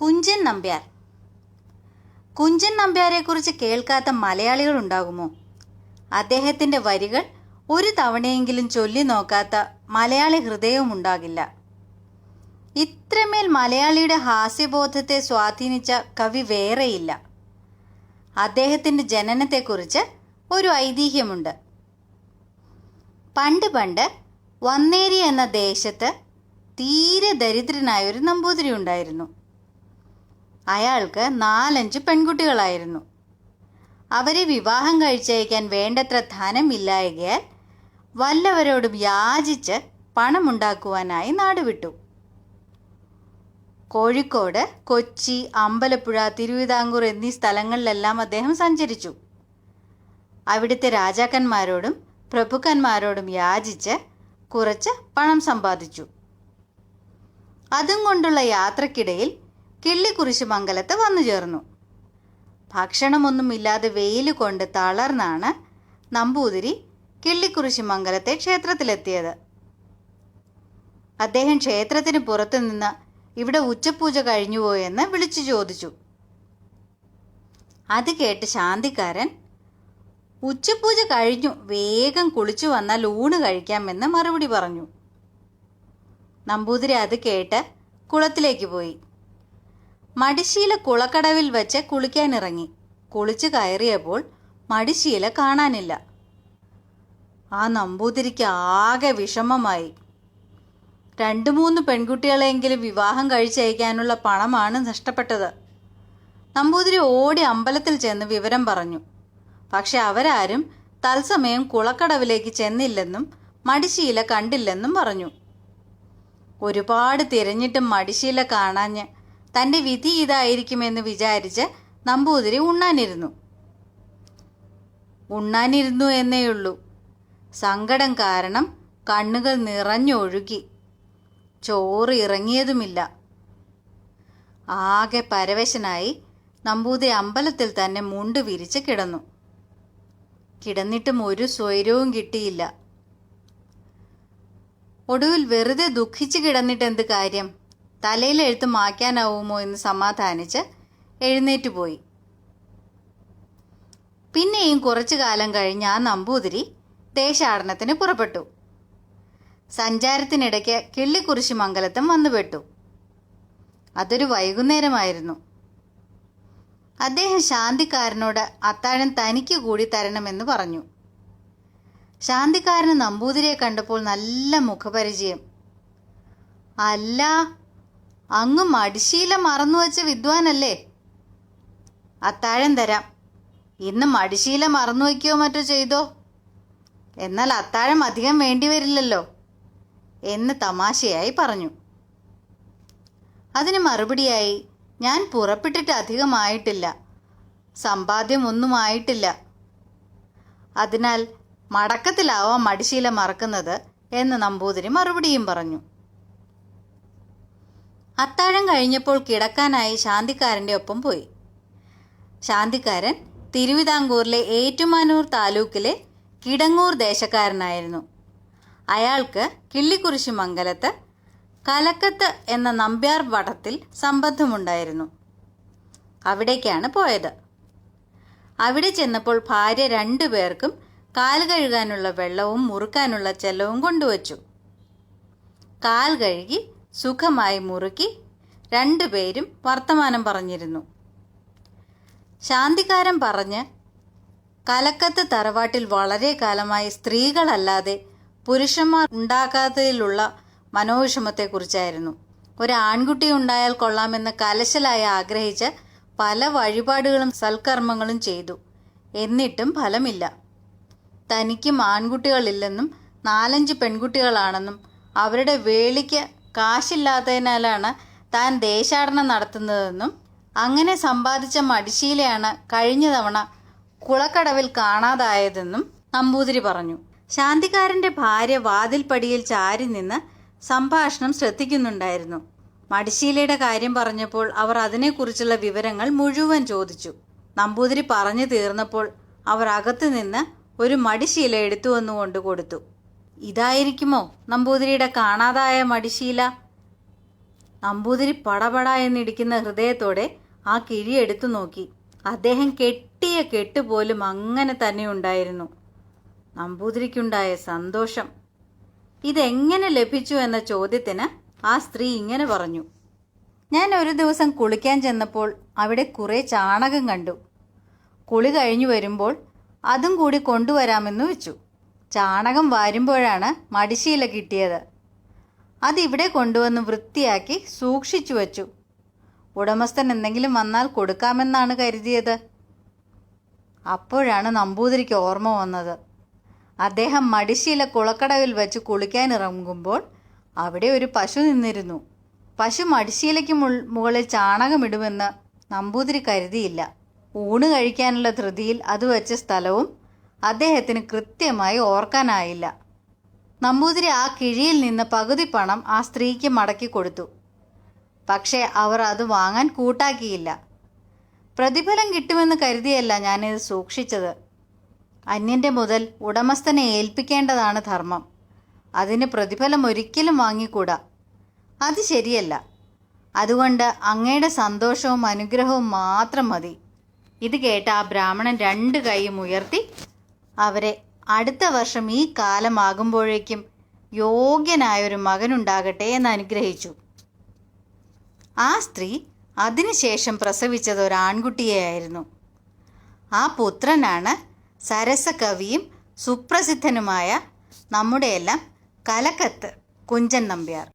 കുഞ്ചൻ നമ്പ്യാർ. കുഞ്ചൻ നമ്പ്യാരെക്കുറിച്ച് കേൾക്കാത്ത മലയാളികൾ ഉണ്ടാകുമോ അദ്ദേഹത്തിന്റെ വരികൾ ഒരു തവണയെങ്കിലും ചൊല്ലി നോക്കാത്ത മലയാളി ഹൃദയവും ഉണ്ടാകില്ല. ഇത്രമേൽ മലയാളിയുടെ ഹാസ്യബോധത്തെ സ്വാധീനിച്ച കവി വേറെയില്ല. അദ്ദേഹത്തിന്റെ ജനനത്തെക്കുറിച്ച് ഒരു ഐതിഹ്യമുണ്ട്. പണ്ട് പണ്ട് വന്നേരി എന്ന ദേശത്ത് തീരെ ദരിദ്രനായ ഒരു നമ്പൂതിരി ഉണ്ടായിരുന്നു. അയാൾക്ക് നാലഞ്ച് പെൺകുട്ടികളായിരുന്നു. അവരെ വിവാഹം കഴിച്ചയക്കാൻ വേണ്ടത്ര ധനം ധനമില്ലായകയാൽ വല്ലവരോടും യാചിച്ച് പണമുണ്ടാക്കുവാനായി നാടുവിട്ടു. കോഴിക്കോട് കൊച്ചി അമ്പലപ്പുഴ തിരുവിതാംകൂർ എന്നീ സ്ഥലങ്ങളിലെല്ലാം അദ്ദേഹം സഞ്ചരിച്ചു. അവിടുത്തെ രാജാക്കന്മാരോടും പ്രഭുക്കന്മാരോടും യാചിച്ച് കുറച്ച് പണം സമ്പാദിച്ചു. അതും കൊണ്ടുള്ള യാത്രക്കിടയിൽ കിള്ളിക്കുരിശ് മംഗലത്ത് വന്നു ചേർന്നു. ഭക്ഷണമൊന്നുമില്ലാതെ വെയിൽ കൊണ്ട് തളർന്നാണ് നമ്പൂതിരി കിള്ളിക്കുരിശ് മംഗലത്തെ ക്ഷേത്രത്തിലെത്തിയത്. അദ്ദേഹം ക്ഷേത്രത്തിന് പുറത്തു നിന്ന് ഇവിടെ ഉച്ചപൂജ കഴിഞ്ഞുപോയെന്ന് വിളിച്ചു ചോദിച്ചു. അത് കേട്ട് ശാന്തിക്കാരൻ ഉച്ചപൂജ കഴിഞ്ഞു വേഗം കുളിച്ചു വന്നാൽ ഊണ് കഴിക്കാമെന്ന് മറുപടി പറഞ്ഞു. നമ്പൂതിരി അത് കേട്ട് കുളത്തിലേക്ക് പോയി. മടിശീല കുളക്കടവിൽ വെച്ച് കുളിക്കാനിറങ്ങി. കുളിച്ചു കയറിയപ്പോൾ മടിശീല കാണാനില്ല. ആ നമ്പൂതിരിക്ക് ആകെ വിഷമമായി. രണ്ടു മൂന്ന് പെൺകുട്ടികളെങ്കിലും വിവാഹം കഴിച്ചയക്കാനുള്ള പണമാണ് നഷ്ടപ്പെട്ടത്. നമ്പൂതിരി ഓടി അമ്പലത്തിൽ ചെന്ന് വിവരം പറഞ്ഞു. പക്ഷെ അവരാരും തത്സമയം കുളക്കടവിലേക്ക് ചെന്നില്ലെന്നും മടിശീല കണ്ടില്ലെന്നും പറഞ്ഞു. ഒരുപാട് തിരഞ്ഞിട്ടും മടിശീല കാണാഞ്ഞ് തന്റെ വിധി ഇതായിരിക്കുമെന്ന് വിചാരിച്ച് നമ്പൂതിരി ഉണ്ണാനിരുന്നു. ഉണ്ണാനിരുന്നു എന്നേയുള്ളൂ. സങ്കടം കാരണം കണ്ണുകൾ നിറഞ്ഞൊഴുകി. ചോറ് ഇറങ്ങിയതുമില്ല. ആകെ പരവശനായി നമ്പൂതിരി അമ്പലത്തിൽ തന്നെ മുണ്ട് വിരിച്ച് കിടന്നു. കിടന്നിട്ടും ഒരു സ്വൈരവും കിട്ടിയില്ല. ഒടുവിൽ വെറുതെ ദുഃഖിച്ച് കിടന്നിട്ട് എന്ത് കാര്യം? തലയിൽ എഴുത്ത് മായ്ക്കാനാവുമോ എന്ന് സമാധാനിച്ച് എഴുന്നേറ്റ് പോയി. പിന്നെയും കുറച്ചു കാലം കഴിഞ്ഞ് ആ നമ്പൂതിരി ദേശാടനത്തിന് പുറപ്പെട്ടു. സഞ്ചാരത്തിനിടയ്ക്ക് കിള്ളിക്കുറിശി മംഗലത്തും വന്നുപെട്ടു. അതൊരു വൈകുന്നേരമായിരുന്നു. അദ്ദേഹം ശാന്തിക്കാരനോട് അത്താഴം തനിക്ക് കൂടി തരണമെന്ന് പറഞ്ഞു. ശാന്തിക്കാരന് നമ്പൂതിരിയെ കണ്ടപ്പോൾ നല്ല മുഖപരിചയം. അല്ല അങ്ങ് മടിശീല മറന്നുവച്ച വിദ്വാനല്ലേ? അത്താഴം തരാം. ഇന്ന് മടിശീല മറന്നു വയ്ക്കുകയോ മറ്റോ ചെയ്തോ? എന്നാൽ അത്താഴം അധികം വേണ്ടി വരില്ലല്ലോ എന്ന് തമാശയായി പറഞ്ഞു. അതിന് മറുപടിയായി ഞാൻ പുറപ്പെട്ടിട്ട് അധികമായിട്ടില്ല സമ്പാദ്യമൊന്നും ആയിട്ടില്ല. അതിനാൽ മടക്കത്തിലാവാം മടിശീല മറക്കുന്നത് എന്ന് നമ്പൂതിരി മറുപടിയും പറഞ്ഞു. അത്താഴം കഴിഞ്ഞപ്പോൾ കിടക്കാനായി ശാന്തിക്കാരന്റെ ഒപ്പം പോയി. ശാന്തിക്കാരൻ തിരുവിതാംകൂറിലെ ഏറ്റുമാനൂർ താലൂക്കിലെ കിടങ്ങൂർ ദേശക്കാരനായിരുന്നു. അയാൾക്ക് കിള്ളിക്കുറിശ് മംഗലത്ത് കലക്കത്ത് എന്ന നമ്പ്യാർ വടത്തിൽ സംബന്ധമുണ്ടായിരുന്നു. അവിടേക്കാണ് പോയത്. അവിടെ ചെന്നപ്പോൾ ഭാര്യ രണ്ടു പേർക്കും കാൽ കഴുകാനുള്ള വെള്ളവും മുറുക്കാനുള്ള ചെലവും കൊണ്ടുവച്ചു. കാൽ കഴുകി സുഖമായി മുറുക്കി രണ്ടുപേരും വർത്തമാനം പറഞ്ഞിരുന്നു. ശാന്തികാരം പറഞ്ഞ് കലക്കത്ത് തറവാട്ടിൽ വളരെ കാലമായി സ്ത്രീകളല്ലാതെ പുരുഷന്മാർ ഉണ്ടാക്കാത്തതിലുള്ള മനോവിഷമത്തെക്കുറിച്ചായിരുന്നു. ഒരു ആൺകുട്ടി ഉണ്ടായാൽ കൊള്ളാമെന്ന് കലശലായി ആഗ്രഹിച്ച് പല വഴിപാടുകളും സൽക്കർമ്മങ്ങളും ചെയ്തു. എന്നിട്ടും ഫലമില്ല. തനിക്കും ആൺകുട്ടികളില്ലെന്നും നാലഞ്ച് പെൺകുട്ടികളാണെന്നും അവരുടെ വേളിക്ക് കാശില്ലാത്തതിനാലാണ് താൻ ദേശാടനം നടത്തുന്നതെന്നും അങ്ങനെ സമ്പാദിച്ച മടിശീലയാണ് കഴിഞ്ഞ തവണ കുളക്കടവിൽ കാണാതായതെന്നും നമ്പൂതിരി പറഞ്ഞു. ശാന്തികാരന്റെ ഭാര്യ വാതിൽപ്പടിയിൽ ചാരി നിന്ന് സംഭാഷണം ശ്രദ്ധിക്കുന്നുണ്ടായിരുന്നു. മടിശീലയുടെ കാര്യം പറഞ്ഞപ്പോൾ അവർ അതിനെക്കുറിച്ചുള്ള വിവരങ്ങൾ മുഴുവൻ ചോദിച്ചു. നമ്പൂതിരി പറഞ്ഞു തീർന്നപ്പോൾ അവർ അകത്തു നിന്ന് ഒരു മടിശീല എടുത്തു വന്നുകൊണ്ട് കൊടുത്തു. ഇതായിരിക്കുമോ? നമ്പൂതിരിയുടെ കാണാതായ മടിശീല. നമ്പൂതിരി പടപട എന്നിടിക്കുന്ന ഹൃദയത്തോടെ ആ കിഴി എടുത്തു നോക്കി. അദ്ദേഹം കെട്ടിയ കെട്ട് പോലും അങ്ങനെ തന്നെ ഉണ്ടായിരുന്നു. നമ്പൂതിരിക്കുണ്ടായ സന്തോഷം. ഇതെങ്ങനെ ലഭിച്ചു എന്ന ചോദ്യത്തിന് ആ സ്ത്രീ ഇങ്ങനെ പറഞ്ഞു. ഞാൻ ഒരു ദിവസം കുളിക്കാൻ ചെന്നപ്പോൾ അവിടെ കുറേ ചാണകം കണ്ടു. കുളി കഴിഞ്ഞു വരുമ്പോൾ അതും കൂടി കൊണ്ടുവരാമെന്ന് വെച്ചു. ചാണകം വാരുമ്പോഴാണ് മടിശീല കിട്ടിയത്. അതിവിടെ കൊണ്ടുവന്ന് വൃത്തിയാക്കി സൂക്ഷിച്ചു വച്ചു. ഉടമസ്ഥൻ എന്തെങ്കിലും വന്നാൽ കൊടുക്കാമെന്നാണ് കരുതിയത്. അപ്പോഴാണ് നമ്പൂതിരിക്ക് ഓർമ്മ വന്നത്. അദ്ദേഹം മടിശീല കുളക്കടവിൽ വെച്ച് കുളിക്കാൻ ഇറങ്ങുമ്പോൾ അവിടെ ഒരു പശു നിന്നിരുന്നു. പശു മടിശീലയ്ക്ക് മുകളിൽ ചാണകമിടുമെന്ന് നമ്പൂതിരി കരുതിയില്ല. ഊണ് കഴിക്കാനുള്ള ധൃതിയിൽ അത് വെച്ച സ്ഥലവും അദ്ദേഹത്തിന് കൃത്യമായി ഓർക്കാനായില്ല. നമ്പൂതിരി ആ കിഴിയിൽ നിന്ന് പകുതി പണം ആ സ്ത്രീക്ക് മടക്കി കൊടുത്തു. പക്ഷേ അവർ അത് വാങ്ങാൻ കൂട്ടാക്കിയില്ല. പ്രതിഫലം കിട്ടുമെന്ന് കരുതിയല്ല ഞാനിത് സൂക്ഷിച്ചത്. അന്യന്റെ മുതൽ ഉടമസ്ഥനെ ഏൽപ്പിക്കേണ്ടതാണ് ധർമ്മം. അതിന് പ്രതിഫലം ഒരിക്കലും വാങ്ങിക്കൂടാ. അത് ശരിയല്ല. അതുകൊണ്ട് അങ്ങയുടെ സന്തോഷവും അനുഗ്രഹവും മാത്രം മതി. ഇത് കേട്ട ആ ബ്രാഹ്മണൻ രണ്ട് കൈയും ഉയർത്തി അവരെ അടുത്ത വർഷം ഈ കാലമാകുമ്പോഴേക്കും യോഗ്യനായൊരു മകനുണ്ടാകട്ടെ എന്ന് അനുഗ്രഹിച്ചു. ആ സ്ത്രീ അതിനുശേഷം പ്രസവിച്ചത് ഒരു ആൺകുട്ടിയെയായിരുന്നു. ആ പുത്രനാണ് സരസകവിയും സുപ്രസിദ്ധനുമായ നമ്മുടെയെല്ലാം കലക്കത്ത് കുഞ്ചൻ നമ്പ്യാർ.